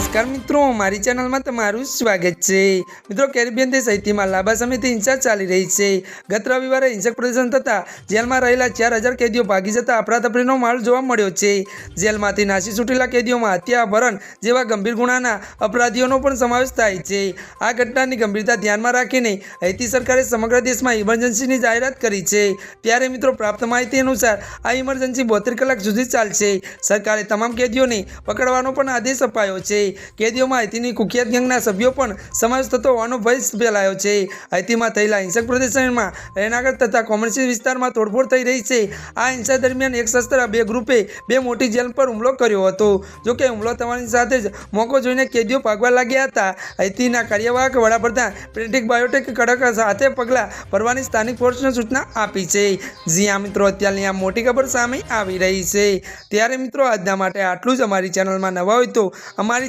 નમસ્કાર મિત્રો, મારી ચેનલમાં તમારું સ્વાગત છે. મિત્રો, કેરેબિયન દેશ હૈતીમાં લાંબા સમયથી હિંસા ચાલી રહી છે. ગત રવિવારે હિંસક પ્રદર્શન થતાં જેલમાં રહેલા ચાર હજાર કેદીઓ ભાગી જતા અફરાતફરીનો માહોલ જોવા મળ્યો છે. જેલમાંથી નાસી છૂટેલા કેદીઓમાં હત્યા અપહરણ જેવા ગંભીર ગુનાના અપરાધીઓનો પણ સમાવેશ થાય છે. આ ઘટનાની ગંભીરતા ધ્યાનમાં રાખીને હૈતી સરકારે સમગ્ર દેશમાં ઇમરજન્સીની જાહેરાત કરી છે. ત્યારે મિત્રો, પ્રાપ્ત માહિતી અનુસાર આ ઇમરજન્સી બોતેર કલાક સુધી ચાલશે. સરકારે તમામ કેદીઓને પકડવાનો પણ આદેશ અપાયો છે. કેદીઓમાં હૈતીની કુખ્યાત ગેંગના સભ્યો પણ સમાવેશ થતો હોવાનો ભય ફેલાયો છે. હૈતીમાં થયેલા હિંસક પ્રદર્શનમાં રહેણાંક તથા કોમર્શિયલ વિસ્તારમાં તોડફોડ થઈ રહી છે. આ હિંસા દરમિયાન એક શસ્ત્ર, બે ગ્રુપે બે મોટી જેલ પર હુમલો કર્યો હતો. જોકે હુમલો થવાની સાથે જ મોકો જોઈને કેદીઓ ભાગવા લાગ્યા હતા. હૈતીના કાર્યવાહક વડાપ્રધાન પ્રેટિક બાયોટેક કડક સાથે પગલાં ભરવાની સ્થાનિક ફોર્સને સૂચના આપી છે. જ્યાં મિત્રો, અત્યારની આ મોટી ખબર સામે આવી રહી છે. ત્યારે મિત્રો, આજના માટે આટલું જ. અમારી ચેનલમાં નવા હોય તો અમારી